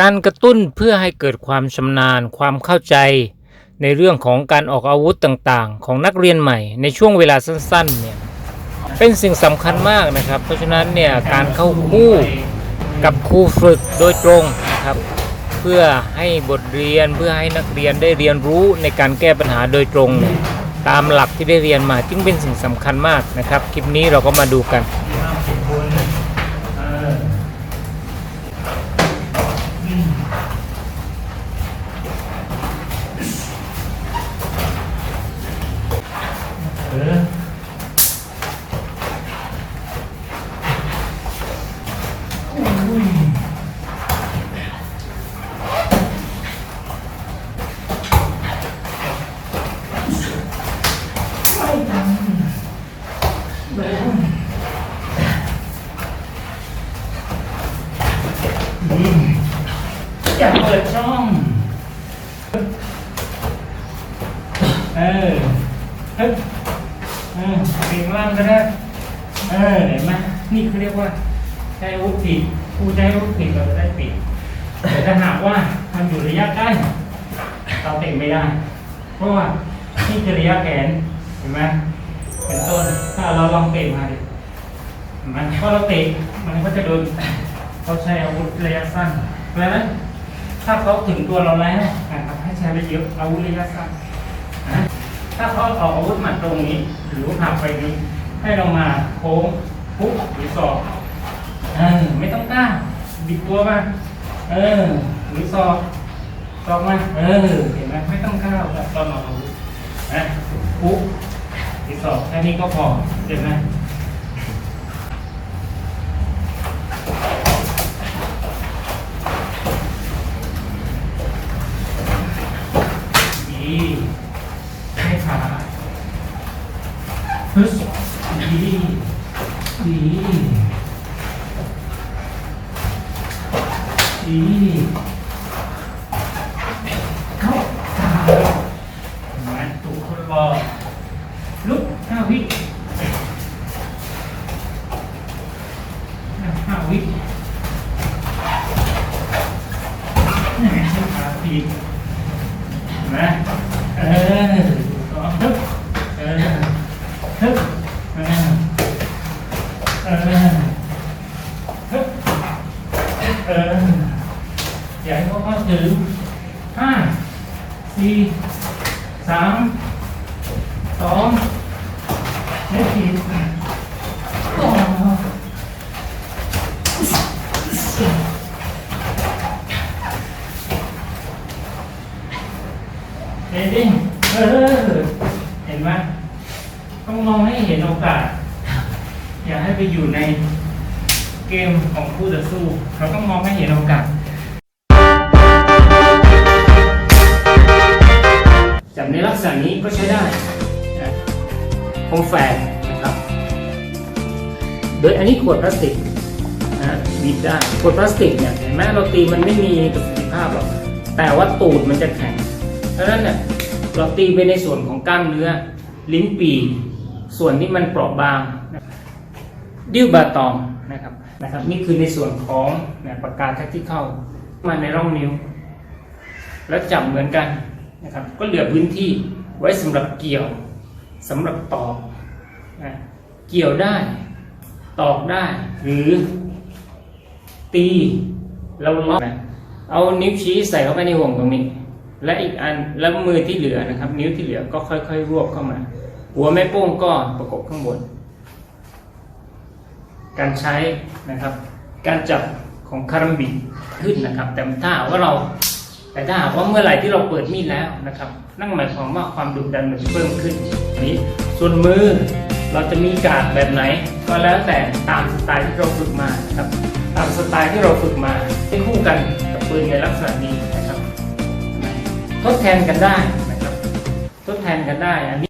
การกระตุ้นเพื่อให้เกิดความชำนาญความเข้าใจ ในเรื่องของการออกอาวุธต่างๆ ของนักเรียนใหม่ในช่วงเวลาสั้นๆเนี่ยเป็นสิ่งสำคัญมากนะครับ เพราะฉะนั้นเนี่ยการเข้าคู่กับครูฝึกโดยตรงนะครับ เพื่อให้บทเรียนเพื่อให้นักเรียนได้เรียนรู้ในการแก้ปัญหาโดยตรง ตามหลักที่ได้เรียนมาจึงเป็นสิ่งสำคัญมากนะครับ คลิปนี้เราก็มาดูกัน อย่าเปิดช่อง เออเฮ้ยเออเปียงล่างก็ได้ เออเห็นไหมนี่เขาเรียกว่าใช้อาวุธผิดผู้ใช้อาวุธผิดเราจะได้ปิดแต่ถ้าหากว่าทำอยู่ระยะใกล้เราเตะไม่ได้ เพราะว่านี่คือระยะแขนเห็นไหมเป็นต้น ถ้าเราลองเตะมาดิเห็นพอเราเตะมันก็จะโดนเขาใช้อาวุธระยะสั้นเพราะฉะนั้น ถ้าเขาถึงตัวเราแล้วนะครับให้ใช้ไปเยอะอาวุธระยะสั้นนะถ้าเขาออกอาวุธมาตรงนี้หรือหักไปนี้ ให้เรามาโค้งพุกหรือศอกเออไม่ต้องกล้าบิดตัวมาเออหรือศอกศอกมาเออเห็นไหมไม่ต้องกล้าแบบตอนออกอาวุธนะพุกหรือศอกแค่นี้ก็พอเห็นไหม ดีดีเข้าขาเหมือนถูกคนรอลุ เออเอออย่าให้เขาเข้าถึงห้าสี่สามสองหนึ่งสี่สองเห็นดิเออ เห็นไหมต้องมองให้เห็นโอกาส อย่าให้ไปอยู่ในเกมของคู่ต่อสู้ เราต้องมองให้เห็นโอกาสจับในลักษณะนี้ก็ใช้ได้นะคงแฝงนะครับ โดยอันนี้ขวดพลาสติกนะบีบได้ขวดพลาสติกเนี่ยเห็นไหมเราตีมันไม่มีประสิทธิภาพหรอกแต่ว่าตูดมันจะแข็งเพราะฉะนั้นเนี่ยเราตีไปในส่วนของกล้ามเนื้อ ลิ้นปีส่วนที่มันเปราะบาง ดิวบาตองนะครับนะครับ นี่คือในส่วนของปากกาแท็กที่เข้ามาในร่องนิ้ว แล้วจับเหมือนกันนะครับ ก็เหลือพื้นที่ไว้สำหรับเกี่ยวสำหรับตอกนะเกี่ยวได้ ตอกได้ หรือ ตีเราล็อกนะเอานิ้วชี้ใส่เข้าไปในห่วงตรงนี้ และอีกอันแล้วมือที่เหลือนะครับ นิ้วที่เหลือก็ค่อยๆ รวบเข้ามา หัวแม่โป้งก็ประกบข้างบน การใช้นะครับ การจับของคารัมบิขึ้นนะครับ แต่ถ้าหากว่าเรา แต่ถ้าหากว่าเมื่อไหร่ที่เราเปิดมีดแล้วนะครับ นั่นหมายความว่าความดุดันมันจะเพิ่มขึ้นนี้ส่วนมือเราจะมีการดแบบไหน ก็แล้วแต่ตามสไตล์ที่เราฝึกมาครับ ตามสไตล์ที่เราฝึกมาให้คู่กันกับปืนในลักษณะนี้นะครับ ทดแทนกันได้นะครับ ทดแทนกันได้อันนี้